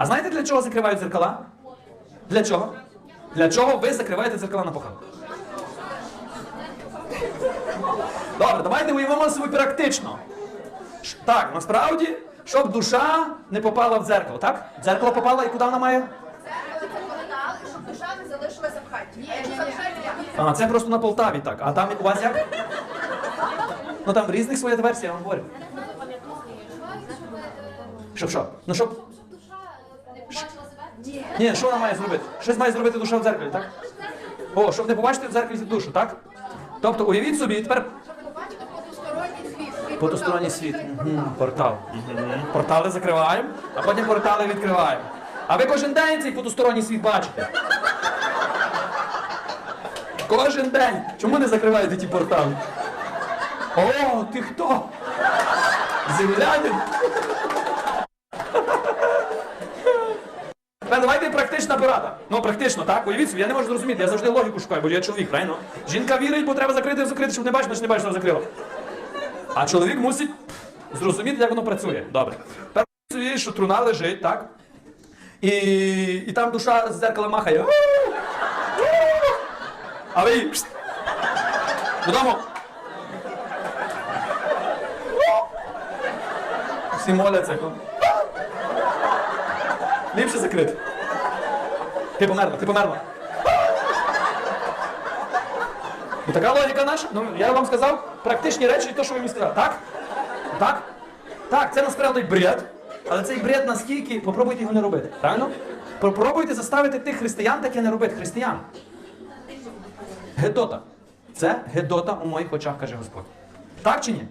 А знаєте, для чого закривають дзеркала? Для чого? Для чого ви закриваєте дзеркала на похорон? Добре, давайте уявимо собі практично. Так, насправді, щоб душа не попала в дзеркало, так? Дзеркало попало і куди вона має? Щоб. А це просто на Полтаві так. А там у вас як? Ну там різних своя версія, я вам говорю. Щоб що? Ну щоб. душа не побачила себе? Ні, що вона має зробити? Щось має зробити душа в дзеркалі, так? О, щоб не побачити в дзеркалі душу, так? Тобто уявіть собі, тепер потусторонній світ. Мгм, портал. Портал. Портали закриваємо, а потім портали відкриваємо. А ви кожен день цей потусторонній світ бачите. Кожен день. Чому не закриваєте ті портали? О, ти хто? Землянин? Давайте практична порада. Ну, практично, так? Уявіть собі, я не можу зрозуміти, я завжди логіку шукаю, бо я чоловік, правильно? Жінка вірить, бо треба закрити, закрити, щоб не бачити, значить не бачить, що закрила. А чоловік мусить зрозуміти, як воно працює. Добре. Собі, що труна лежить, так? І, і там душа з дзеркала махає. А ви її додому. Всі моляться. Ліпше закрити. Ти померла, ти померла. Ну, така логіка наша. Ну, я вам сказав практичні речі, то, що ви мені сказали. Так? Так? Так, це насправді бред. Але цей бред наскільки, попробуйте його не робити. Правильно? Попробуйте заставити тих християн таке не робити. Християн. Гедота. Це гедота у моїх очах, каже Господь. Так чи ні?